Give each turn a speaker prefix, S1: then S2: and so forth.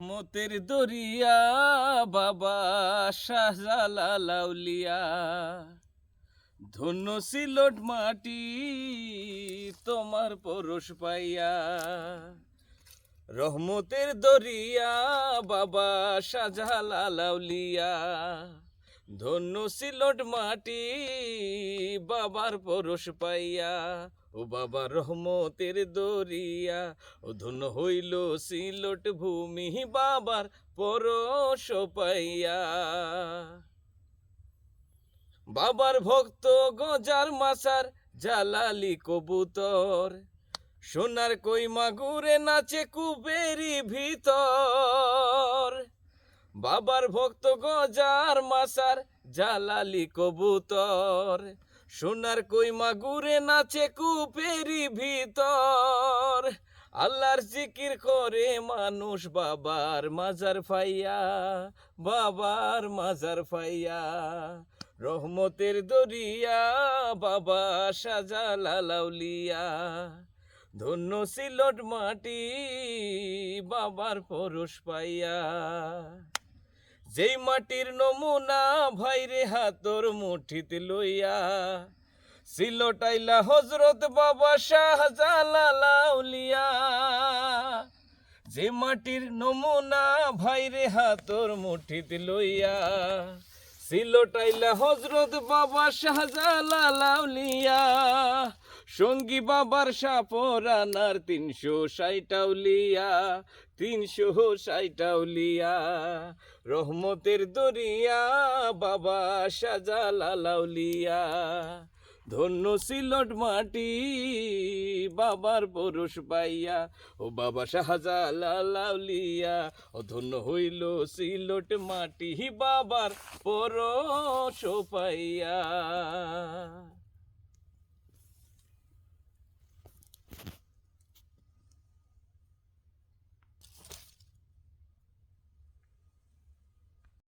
S1: মতের দরিয়া বাবা শাহজালাউলিয়া ধন্য সিলট মাটি তোমার পরশ পাইয়া। রহমতের দরিয়া বাবা শাহজালাউলিয়া ধন্য সিলট মাটি বাবার পরশ পাইয়া, ও বাবা রহমতের দরিয়া, ও ধন্য হইল সিলট ভূমি বাবার পরশ পাইয়া। বাবার ভক্ত গজার মাসার জালালি কবুতর, সোনার কই মাগুরে নাচে কুবেরি ভিতর। বাবার ভক্ত গজার মাসার জালালি কবুতর সোনার কই মাগুরে নাচে কুপেরি ভিতর। আল্লাহর জিকির করে মানুষ বাবার মাজার ফাইয়া, বাবার মাজার ফাইয়া। রহমতের দরিয়া বাবা সাজা লালাউলিয়া ধন্য সিলট মাটি বাবার পরশ পাইয়া। যেই মাটির নমুনা ভাইরে হাতর মুঠিতে লইয়া। সিলটাইলা হজরত বাবা শাহজালাউলিয়া যে মাটির নমুনা ভাইরে হাতর মুঠিতে লইয়া। সিলটাইলা হজরত বাবা শাহজালাউলিয়া সঙ্গী বাবার সাপরানার তিনশো ষাটাউলিয়া তিনশো ষাটাউলিয়া রহমতের দরিয়া বাবা শাহজালাউলিয়া ধন্য সিলট মাটি বাবার পরশ পাইয়া, ও বাবা শাহজালাউলিয়া ও ধন্য হইল সিলট মাটি বাবার পরশ পাইয়া।